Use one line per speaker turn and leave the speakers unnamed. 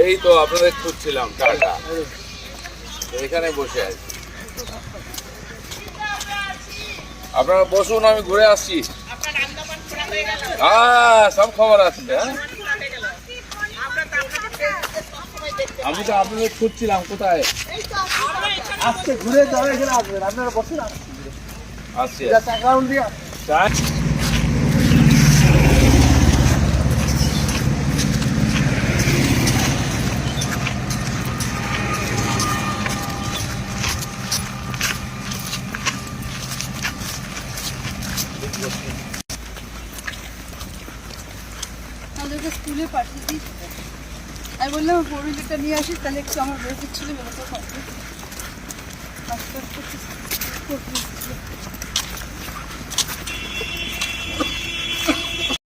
এই তো আপনাদের খুঁজছিলাম টাটা এখানে বসে আছি। আপনারা বসুন আমি ঘুরে আসছি। হ্যাঁ সব খবর আছে হ্যাঁ? আমি তো আপনাদের খুঁজছিলাম কোথায়?
আজকে ঘুরে যাওয়া এখানে আসবেন আপনারা বসুন
আসছি।
অ্যাকাউন্ট দিয়ে
আমাদেরকে স্কুলে পাঠিয়ে আমি বললাম ফোর হুইলারটা নিয়ে আসিস তাহলে একটু আমার বের ছিল পারবে আস্তে আস্তে